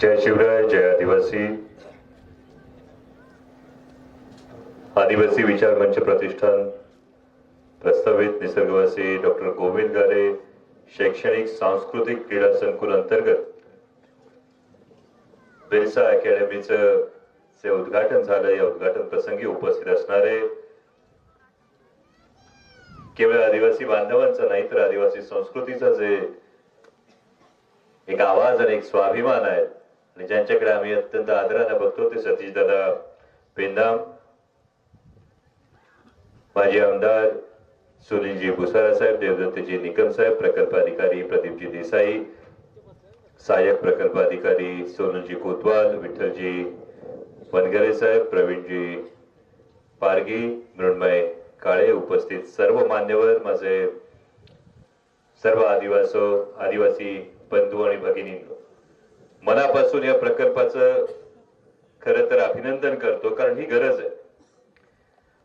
जय शिवराय जय आदिवासी. आदिवासी विचार मंच प्रतिष्ठान. प्रस्तावित निसर्गवासी डॉक्टर गोविंद गारे शैक्षणिक सांस्कृतिक क्रीडा संकुल अंतर्गत. बिरसा अकॅडमीचं जे उद्घाटन झालं या उद्घाटन प्रसंगी उपस्थित असणारे केवळ आदिवासी बांधवांचा नाही तर आदिवासी संस्कृतीचा जे एक आवाज आणि एक स्वाभिमान आहे आणि ज्यांच्याकडे आम्ही अत्यंत आदराने बघतो ते सतीशदादा पेंदाम माजी आमदार सुनीलजी भुसारा साहेब देवदत्तजी निकम साहेब प्रकल्प अधिकारी प्रदीपजी देसाई सहाय्यक प्रकल्प अधिकारी सोनलजी कोतवाल विठ्ठलजी वनगरे साहेब प्रवीणजी पारगी मृण्मय काळे उपस्थित सर्व मान्यवर माझे सर्व आदिवासो आदिवासी बंधू आणि भगिनींनो. मनापासून या प्रकल्पाचं खर तर अभिनंदन करतो कारण ही गरज आहे.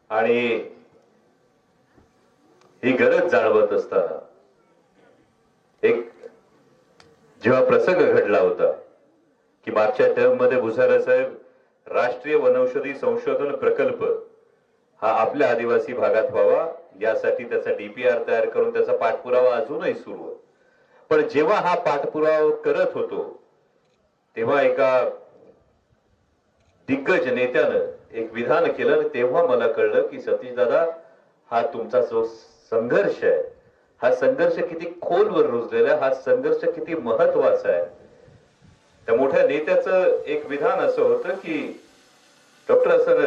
आणि ही गरज जाणवत असताना एक जेव्हा प्रसंग घडला होता की मागच्या टर्ममध्ये भुसारा साहेब राष्ट्रीय वनौषधी संशोधन प्रकल्प हा आपल्या आदिवासी भागात व्हावा यासाठी त्याचा डीपीआर तयार करून त्याचा पाठपुरावा अजूनही सुरू पण जेव्हा हा पाठपुरावा करत होतो तेव्हा एका दिग्गज नेत्यानं एक विधान केलं आणि तेव्हा मला कळलं की सतीश दादा हा तुमचा जो संघर्ष आहे हा संघर्ष किती खोलवर रुजलेला हा संघर्ष किती महत्त्वाचा आहे. त्या मोठ्या नेत्याचं एक विधान असं होतं की डॉक्टर असं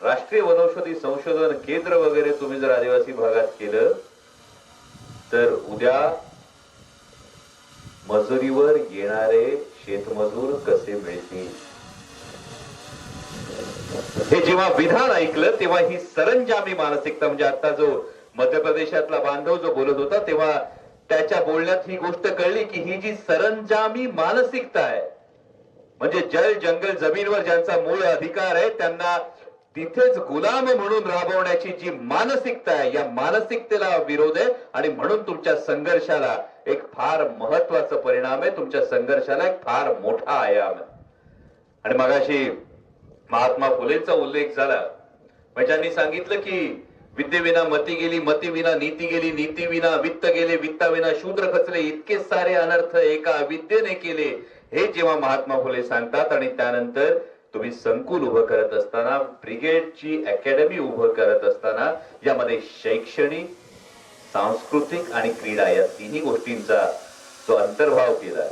राष्ट्रीय वनौषधी संशोधन केंद्र वगैरे तुम्ही जर आदिवासी भागात केलं तर उद्या मजुरीवर येणारे शेतमजूर कसे मिळतील? हे जेव्हा विधान ऐकलं तेव्हा ही सरंजामी मानसिकता म्हणजे आता जो मध्य प्रदेशातला बांधव जो बोलत होता तेव्हा त्याच्या बोलण्यात ही गोष्ट कळली की ही जी सरंजामी मानसिकता आहे म्हणजे जल जंगल जमीनवर ज्यांचा मूळ अधिकार आहे त्यांना तिथेच गुलाम म्हणून राबवण्याची जी मानसिकता आहे या मानसिकतेला विरोध आहे. आणि म्हणून तुमच्या संघर्षाला एक फार महत्त्वाचा परिणाम आहे. तुमच्या संघर्षाला एक फार मोठा आयाम आहे. आणि मगाशी महात्मा फुलेंचा उल्लेख झाला. म्हणजे त्यांनी सांगितलं की विद्येविना मती गेली मती विना नीती गेली नीतीविना वित्त गेले वित्ताविना शूद्र खचले इतके सारे अनर्थ एका विद्येने केले. हे जेव्हा महात्मा फुले सांगतात आणि त्यानंतर तुम्ही संकुल उभं करत असताना ब्रिगेडची अकॅडमी उभं करत असताना यामध्ये शैक्षणिक सांस्कृतिक आणि क्रीडा या तिन्ही गोष्टींचा जो अंतर्भाव केला.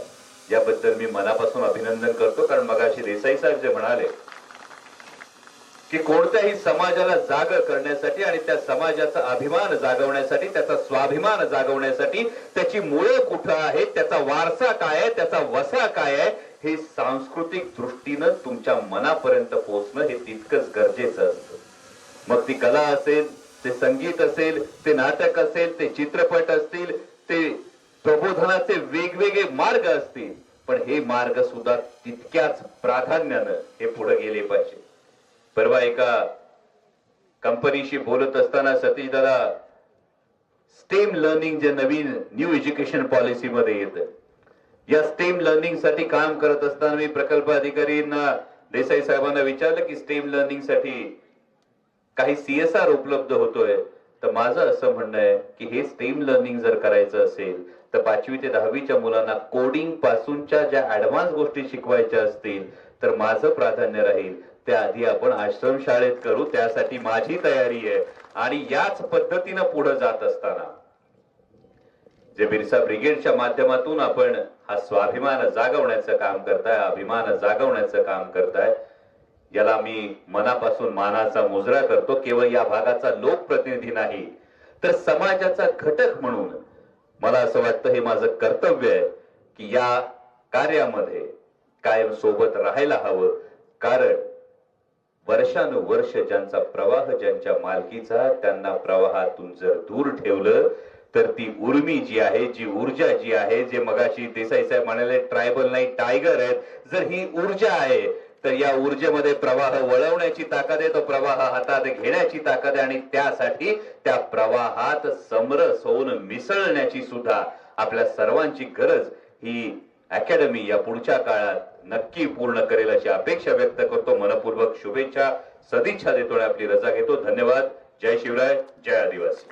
याबद्दल मी मनापासून अभिनंदन करतो. कारण मगाशी देसाई साहेब जे म्हणाले की कोणत्याही समाजाला जाग करण्यासाठी आणि त्या समाजाचा अभिमान जागवण्यासाठी त्याचा स्वाभिमान जागवण्यासाठी त्याची मुळं कुठं आहेत त्याचा वारसा काय आहे त्याचा वसा काय आहे हे सांस्कृतिक दृष्टीनं तुमच्या मनापर्यंत पोहोचणं हे तितकंच गरजेचं असतं. मग ती कला असेल ते संगीत असेल ते नाटक असेल ते चित्रपट असतील ते प्रबोधनाचे वेगवेगळे मार्ग असतील पण हे मार्ग सुद्धा तितक्याच प्राधान्यानं हे पुढे गेले पाहिजे. परवा एका कंपनीशी बोलत असताना सतीश दादा स्टेम लर्निंग जे नवीन न्यू एज्युकेशन पॉलिसी मध्ये येतं. या स्टेम लर्निंगसाठी काम करत असताना मी प्रकल्प अधिकारींना देसाई साहेबांना विचारलं की स्टेम लर्निंगसाठी काही सीएसआर उपलब्ध होतोय? तर माझं असं म्हणणं आहे की हे स्टेम लर्निंग जर करायचं असेल तर पाचवी ते दहावीच्या मुलांना कोडिंग पासूनच्या ज्या ऍडव्हान्स गोष्टी शिकवायच्या असतील तर माझं प्राधान्य राहील. त्याआधी आपण आश्रम शाळेत करू त्यासाठी माझी तयारी आहे. आणि याच पद्धतीनं पुढे जात असताना जे बिरसा ब्रिगेडच्या माध्यमातून आपण हा स्वाभिमान जागवण्याचं काम करताय अभिमान जागवण्याचं काम करताय याला मी मनापासून मानाचा मुजरा करतो केवळ या भागाचा लोकप्रतिनिधी नाही तर समाजाचा घटक म्हणून. मला असं वाटतं हे माझं कर्तव्य आहे की या कार्यामध्ये कायम सोबत राहायला हवं. कारण वर्षानुवर्ष ज्यांचा प्रवाह ज्यांच्या मालकीचा त्यांना प्रवाहातून जर दूर ठेवलं तर ती उर्मी जी आहे जी ऊर्जा जी आहे जे मगाशी देसाई साहेब म्हणाले ट्रायबल नाही टायगर आहेत. जर ही ऊर्जा आहे तर या ऊर्जेमध्ये प्रवाह वळवण्याची ताकद आहे तो प्रवाह हातात घेण्याची ताकद आहे आणि त्यासाठी त्या प्रवाहात समरस होऊन मिसळण्याची सुद्धा आपल्या सर्वांची गरज ही अकॅडमी या पुढच्या काळात नक्की पूर्ण करेल अशी अपेक्षा व्यक्त करतो. मनपूर्वक शुभेच्छा सदिच्छा देतो आणि आपली रजा घेतो. धन्यवाद. जय शिवराय. जय आदिवासी.